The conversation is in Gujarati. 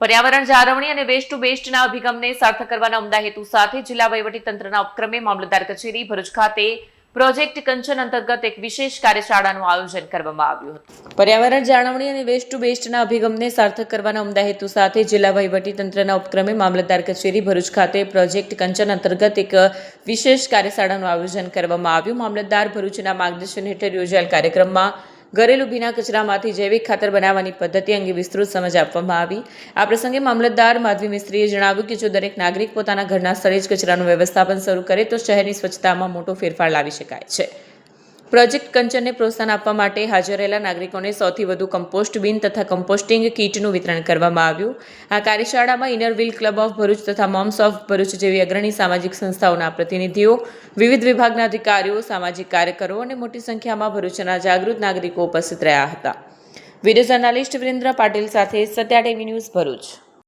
પર્યાવરણ જાળવણી અને વેસ્ટ ટુ બેસ્ટના અભિગમને સાર્થક કરવાના ઉમદા હેતુ સાથે જિલ્લા વહીવટીતંત્રના ઉપક્રમે મામલતદાર કચેરી ભરૂચ ખાતે પ્રોજેક્ટ કંચન અંતર્ગત એક વિશેષ કાર્યશાળાનું આયોજન કરવામાં આવ્યું હતું. પર્યાવરણ જાળવણી અને વેસ્ટ ટુ બેસ્ટના અભિગમને સાર્થક કરવાના ઉમદા હેતુ સાથે જિલ્લા વહીવટીતંત્રના ઉપક્રમે મામલતદાર કચેરી ભરૂચ ખાતે પ્રોજેક્ટ કંચન અંતર્ગત એક વિશેષ કાર્યશાળાનું આયોજન કરવામાં આવ્યું. મામલતદાર ભરૂચના માર્ગદર્શન હેઠળ યોજાયેલ કાર્યક્રમમાં ઘરેલું ભીના કચરામાંથી જૈવિક ખાતર બનાવવાની પદ્ધતિ અંગે વિસ્તૃત સમજ આપવામાં આવી. આ પ્રસંગે મામલતદાર માધવી મિસ્ત્રીએ જણાવ્યું કે જો દરેક નાગરિક પોતાના ઘરના સ્થળે જ કચરાનું વ્યવસ્થાપન શરૂ કરે તો શહેરની સ્વચ્છતામાં મોટો ફેરફાર લાવી શકાય છે. પ્રોજેક્ટ કંચનને પ્રોત્સાહન આપવા માટે હાજર રહેલા નાગરિકોને સૌથી વધુ કમ્પોસ્ટ બિન તથા કમ્પોસ્ટિંગ કીટનું વિતરણ કરવામાં આવ્યું. આ કાર્યશાળામાં Inner Wheel Club of Bharuch તથા મોમ્સ ઓફ ભરૂચ જેવી અગ્રણી સામાજિક સંસ્થાઓના પ્રતિનિધિઓ, વિવિધ વિભાગના અધિકારીઓ, સામાજિક કાર્યકરો અને મોટી સંખ્યામાં ભરૂચના જાગૃત નાગરિકો ઉપસ્થિત રહ્યા હતા. વીડિયો જર્નાલિસ્ટ વિરેન્દ્ર પાટીલ સાથે સત્યા ટીવી ન્યૂઝ ભરૂચ.